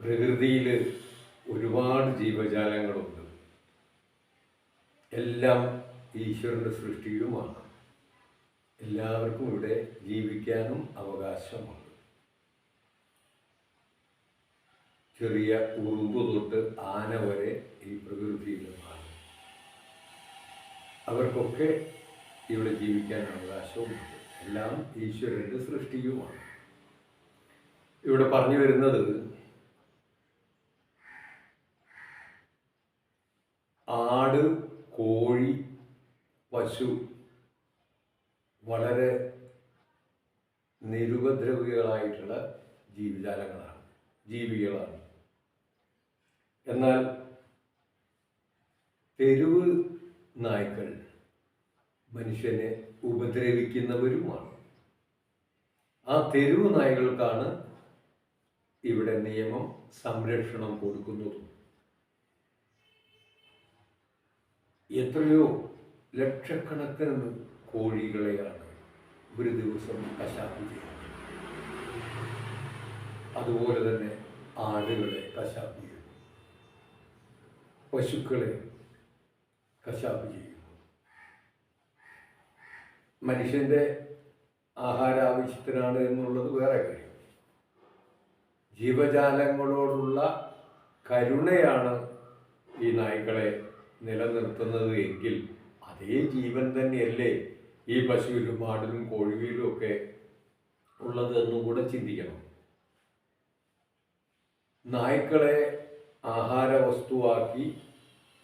പ്രകൃതിയിൽ ഒരുപാട് ജീവജാലങ്ങളുണ്ട്. എല്ലാം ഈശ്വരന്റെ സൃഷ്ടിയുമാണ് എല്ലാവർക്കും ഇവിടെ ജീവിക്കാനും അവകാശമുണ്ട്. ചെറിയ ഉറുമ്പ് തൊട്ട് ആന വരെ ഈ പ്രകൃതിയിലുമാണ് അവർക്കൊക്കെ ഇവിടെ ജീവിക്കാൻ അവകാശവുമുണ്ട് എല്ലാം ഈശ്വരന്റെ സൃഷ്ടിയുമാണ്. ഇവിടെ പറഞ്ഞു വരുന്നത് ആട് കോഴി പശു വളരെ നിരുപദ്രവികളായിട്ടുള്ള ജീവജാലങ്ങളാണ് ജീവികളാണ്. എന്നാൽ തെരുവ് നായ്ക്കൾ മനുഷ്യനെ ഉപദ്രവിക്കുന്നവരുമാണ്. ആ തെരുവ് നായ്ക്കൾക്കാണ് ഇവിടെ നിയമം സംരക്ഷണം കൊടുക്കുന്നതും. എത്രയോ ലക്ഷക്കണക്കിന് കോഴികളെയാണ് ഒരു ദിവസം കശാപ്പ് ചെയ്യുന്നത്. അതുപോലെ തന്നെ ആടുകളെ കശാപ്പ് ചെയ്യുന്നു. പശുക്കളെ കശാപ്പ് ചെയ്യുന്നു. മനുഷ്യന്റെ ആഹാരാവശ്യത്തിനാണ് എന്നുള്ളത് വേറെ കാര്യം. ജീവജാലങ്ങളോടുള്ള കരുണയാണ് ഈ നായ്ക്കളെ നിലനിർത്തുന്നത് എങ്കിൽ അതേ ജീവൻ തന്നെയല്ലേ ഈ പശുവിലും ആടിലും കോഴിയിലും ഒക്കെ ഉള്ളത് എന്നും കൂടെ ചിന്തിക്കണം. നായ്ക്കളെ ആഹാര വസ്തുവാക്കി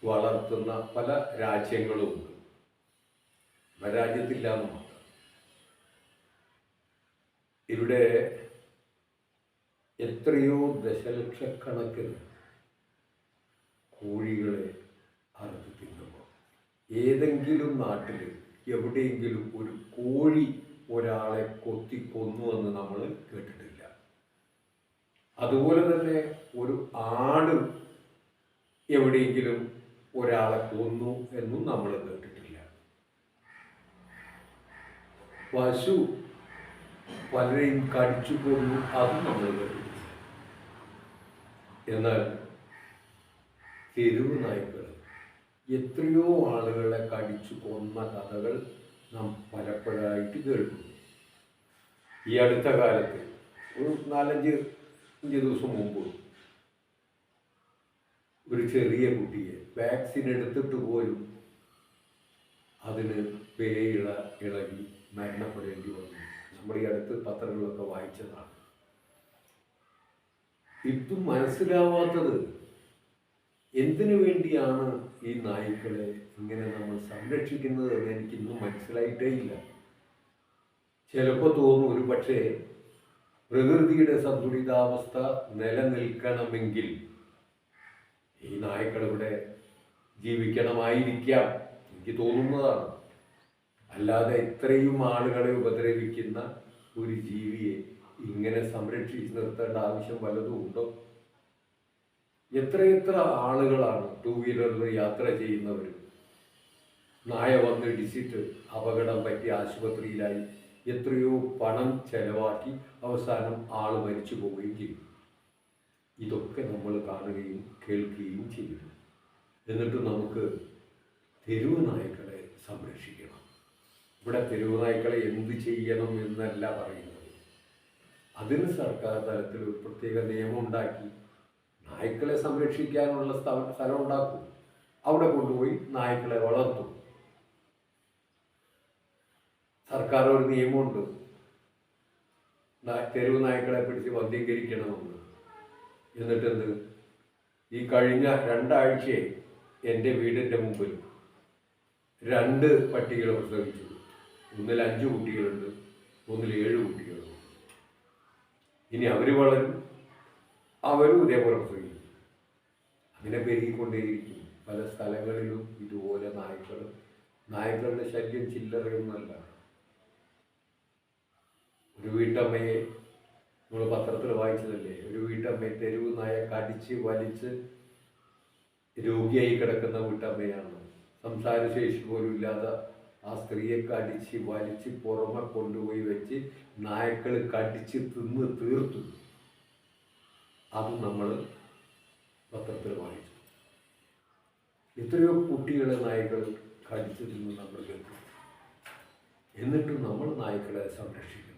വളർത്തുന്ന പല രാജ്യങ്ങളുമുണ്ട്. രാജ്യത്തില്ല ഇവിടെ എത്രയോ ദശലക്ഷക്കണക്കിന് കോഴികളെ അറുത്ത് തിന്നുമ്പോൾ ഏതെങ്കിലും നാട്ടിൽ എവിടെയെങ്കിലും ഒരു കോഴി ഒരാളെ കൊത്തി കൊന്നു എന്ന് നമ്മൾ കേട്ടിട്ടില്ല. അതുപോലെ തന്നെ ഒരു ആട് എവിടെയെങ്കിലും ഒരാളെ കൊന്നു എന്നും നമ്മൾ കേട്ടിട്ടില്ല. പശു പലരെയും കടിച്ചു കൊന്നു അതും നമ്മൾ കേട്ടിട്ടില്ല. എന്നാൽ തെരുവ് നായ്ക്കൾ എത്രയോ ആളുകളെ കടിച്ചു കൊന്ന കഥകൾ നാം പലപ്പോഴായിട്ട് കേൾക്കുന്നു. ഈ അടുത്ത കാലത്ത് ഒരു നാലഞ്ച് അഞ്ച് ദിവസം മുമ്പ് ഒരു ചെറിയ കുട്ടിയെ വാക്സിൻ എടുത്തിട്ട് പോലും അതിന് പേയിള ഇളകി മരണപ്പെടേണ്ടി വന്നു. നമ്മുടെ ഈ അടുത്ത് പത്രങ്ങളൊക്കെ വായിച്ചതാണ്. ഇപ്പം മനസ്സിലാവാത്തത് എന്തിനു വേണ്ടിയാണ് ഈ നായ്ക്കളെ ഇങ്ങനെ നമ്മൾ സംരക്ഷിക്കുന്നത് എന്ന് എനിക്കിന്നും മനസ്സിലായിട്ടേ ഇല്ല ചിലപ്പോൾ തോന്നും ഒരു പക്ഷേ പ്രകൃതിയുടെ സന്തുലിതാവസ്ഥ നിലനിൽക്കണമെങ്കിൽ ഈ നായ്ക്കൾ ഇവിടെ ജീവിക്കണമായിരിക്കാം. എനിക്ക് തോന്നുന്നതാണ്. അല്ലാതെ ഇത്രയും ആളുകളെ ഉപദ്രവിക്കുന്ന ഒരു ജീവിയെ ഇങ്ങനെ സംരക്ഷിച്ച് നിർത്തേണ്ട ആവശ്യം വല്ലതും ഉണ്ടോ? എത്രയെത്ര ആളുകളാണ് ടൂ വീലറിൽ യാത്ര ചെയ്യുന്നവർ നായ വന്ന് ഇടിച്ചിട്ട് അപകടം പറ്റി ആശുപത്രിയിലായി. എത്രയോ പണം ചെലവാക്കി അവസാനം ആൾ മരിച്ചു പോവുകയും ചെയ്യും ഇതൊക്കെ നമ്മൾ കാണുകയും കേൾക്കുകയും ചെയ്യുന്നു. എന്നിട്ട് നമുക്ക് തെരുവ് നായ്ക്കളെ സംരക്ഷിക്കണം. ഇവിടെ തെരുവ് നായ്ക്കളെ എന്ത് ചെയ്യണം എന്നല്ല പറയുന്നത്. അതിന് സർക്കാർ തലത്തിൽ ഒരു പ്രത്യേക നിയമം ഉണ്ടാക്കി നായ്ക്കളെ സംരക്ഷിക്കാനുള്ള സ്ഥ- സ്ഥലം ഉണ്ടാക്കും. അവിടെ കൊണ്ടുപോയി നായ്ക്കളെ വളർത്തും. സർക്കാർ ഒരു നിയമമുണ്ട്. തെരുവ് നായ്ക്കളെ പിടിച്ച് വന്ധീകരിക്കണമെന്ന് എന്നിട്ട് എന്ത് ഈ കഴിഞ്ഞ രണ്ടാഴ്ചയെ എന്റെ വീടിന്റെ മുമ്പിൽ രണ്ട് പട്ടികൾ പ്രസവിച്ചു. ഒന്നിൽ അഞ്ച് കുട്ടികളുണ്ട് ഒന്നിൽ ഏഴ് കുട്ടികളുണ്ട്. ഇനി അവർ വളരും അവരും ഇതേപോലെ പ്രസവിക്കും. അങ്ങനെ പെരുകിക്കൊണ്ടേയിരിക്കും. പല സ്ഥലങ്ങളിലും ഇതുപോലെ നായ്ക്കൾ നായ്ക്കളുടെ ശല്യം ചില്ലറയൊന്നുമല്ല. ഒരു വീട്ടമ്മയെ നമ്മൾ പത്രത്തിൽ വായിച്ചതല്ലേ? ഒരു വീട്ടമ്മയെ തെരുവ് നായ കടിച്ച് വലിച്ച് രോഗിയായി കിടക്കുന്ന വീട്ടമ്മയാണ്. സംസാരശേഷി പോലും ഇല്ലാതെ ആ സ്ത്രീയെ കടിച്ച് വലിച്ച് പുറമെ കൊണ്ടുപോയി വെച്ച് നായ്ക്കൾ കടിച്ച് തിന്ന് തീർത്തു. അത് നമ്മൾ പത്രത്തിൽ വായിച്ചു. എത്രയോ കുട്ടികളെ നായ്ക്കൾ കടിച്ചിരുന്നു നമ്മൾ കേട്ടു എന്നിട്ടും നമ്മൾ നായ്ക്കളെ സംരക്ഷിക്കുന്നു.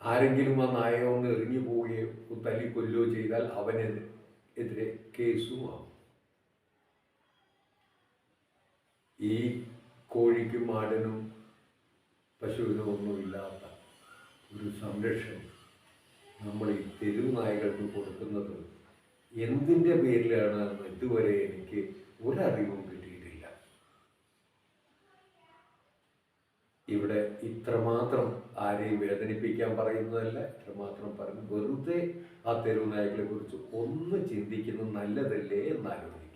ആരെങ്കിലും ആ നായ ഒന്ന് എറിഞ്ഞു പോവുകയോ തല്ലി കൊല്ലുകയോ ചെയ്താൽ അവനെതിരെ കേസുമാകും ഈ കോഴിക്കും ആടിനും പശുവിനും ഒന്നുമില്ലാത്ത ഒരു സംരക്ഷണം നമ്മൾ ഈ തെരുവ് നായകൾക്ക് കൊടുക്കുന്നത് എന്തിന്റെ പേരിലാണ് ഇതുവരെ എനിക്ക് ഒരറിവും കിട്ടിയിട്ടില്ല. ഇവിടെ ഇത്രമാത്രം ആരെയും വേദനിപ്പിക്കാൻ പറയുന്നതല്ല ഇത്രമാത്രം പറഞ്ഞു വെറുതെ ആ തെരുവ് നായകളെ കുറിച്ച് ഒന്ന് ചിന്തിക്കുന്നത് നല്ലതല്ലേ എന്നാലോചിക്കും